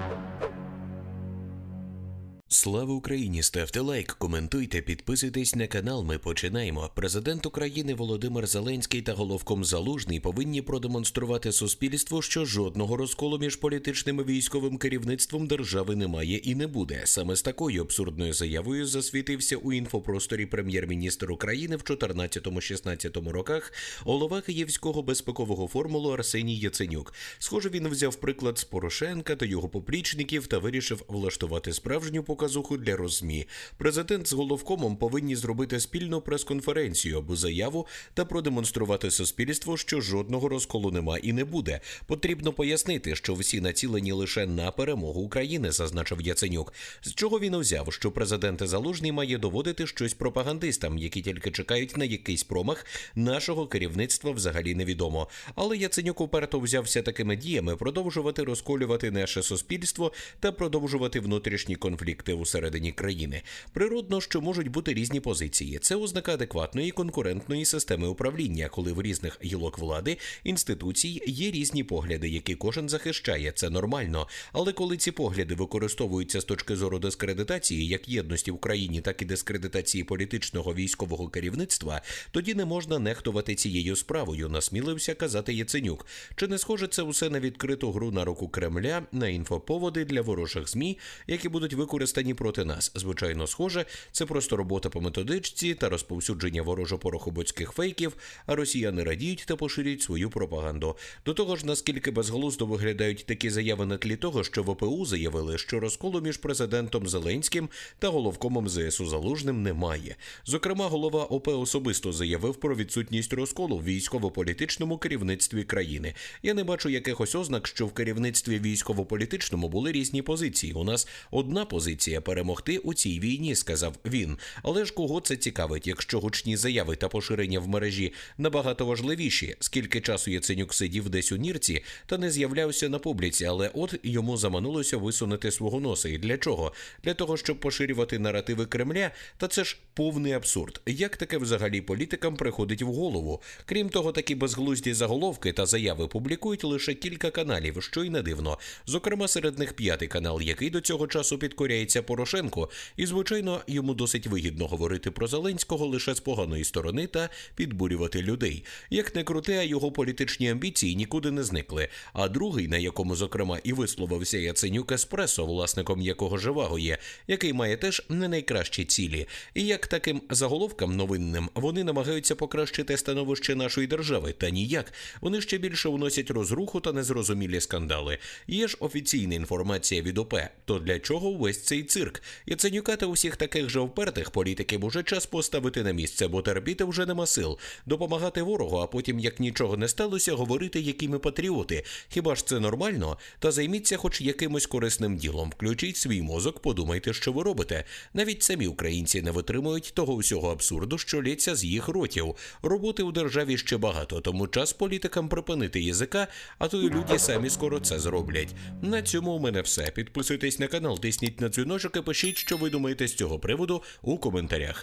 Thank you. Слава Україні! Ставте лайк, коментуйте, підписуйтесь на канал. Ми починаємо. Президент України Володимир Зеленський та головком Залужний повинні продемонструвати суспільству, що жодного розколу між політичним і військовим керівництвом держави немає і не буде. Саме з такою абсурдною заявою засвітився у інфопросторі прем'єр-міністр України в 14-16 роках голова Київського безпекового формулу Арсеній Яценюк. Схоже, він взяв приклад з Порошенка та його поплічників та вирішив влаштувати справжню показуху для розмі. Президент з головкомом повинні зробити спільну прес-конференцію або заяву та продемонструвати суспільству, що жодного розколу нема і не буде. Потрібно пояснити, що всі націлені лише на перемогу України, зазначив Яценюк. З чого він взяв, що президент Залужний має доводити щось пропагандистам, які тільки чекають на якийсь промах нашого керівництва взагалі невідомо. Але Яценюк уперто взявся такими діями продовжувати розколювати наше суспільство та продовжувати внутрішні конфлікти усередині країни. Природно, що можуть бути різні позиції. Це ознака адекватної конкурентної системи управління, коли в різних гілок влади інституцій є різні погляди, які кожен захищає. Це нормально. Але коли ці погляди використовуються з точки зору дискредитації як єдності в країні, так і дискредитації політичного військового керівництва, тоді не можна нехтувати цією справою. Насмілився казати Яценюк. Чи не схоже це усе на відкриту гру на руку Кремля на інфоповоди для ворожих змі, які будуть використані проти нас? Звичайно, схоже, це просто робота по методичці та розповсюдження ворожо-порохобоцьких фейків. А росіяни радіють та поширюють свою пропаганду. До того ж, наскільки безглуздо виглядають такі заяви на тлі того, що ВПУ заявили, що розколу між президентом Зеленським та головкомом ЗСУ Залужним немає. Зокрема, голова ОП особисто заявив про відсутність розколу в військово-політичному керівництві країни. Я не бачу якихось ознак, що в керівництві військово-політичному були різні позиції. У нас одна позиція перемогти у цій війні, сказав він. Але ж кого це цікавить, якщо гучні заяви та поширення в мережі набагато важливіші, скільки часу Яценюк сидів десь у нірці та не з'являвся на публіці, але от йому заманулося висунути свого носа. І для чого? Для того, щоб поширювати наративи Кремля, та це ж повний абсурд. Як таке взагалі політикам приходить в голову? Крім того, такі безглузді заголовки та заяви публікують лише кілька каналів, що й не дивно. Зокрема, серед них п'ятий канал, який до цього часу підкоряється Порошенко, і звичайно йому досить вигідно говорити про Зеленського лише з поганої сторони та підбурювати людей. Як не крути, а його політичні амбіції нікуди не зникли. А другий, на якому зокрема і висловився Яценюк Еспресо, власником якого живаго є, який має теж не найкращі цілі. І як таким заголовкам новинним вони намагаються покращити становище нашої держави, та ніяк вони ще більше вносять розруху та незрозумілі скандали. Є ж офіційна інформація від ОП. То для чого увесь цей цирк? Яценюка та усіх таких же впертих політиків уже час поставити на місце, бо терпіти вже нема сил. Допомагати ворогу, а потім, як нічого не сталося, говорити, які ми патріоти. Хіба ж це нормально? Та займіться хоч якимось корисним ділом. Включіть свій мозок, подумайте, що ви робите. Навіть самі українці не витримують того всього абсурду, що лється з їх ротів. Роботи у державі ще багато, тому час політикам припинити язика, а то й люди самі скоро це зроблять. На цьому у мене все. Підписуйтесь на канал, тисніть на дзвіночок пишіть, що ви думаєте з цього приводу у коментарях.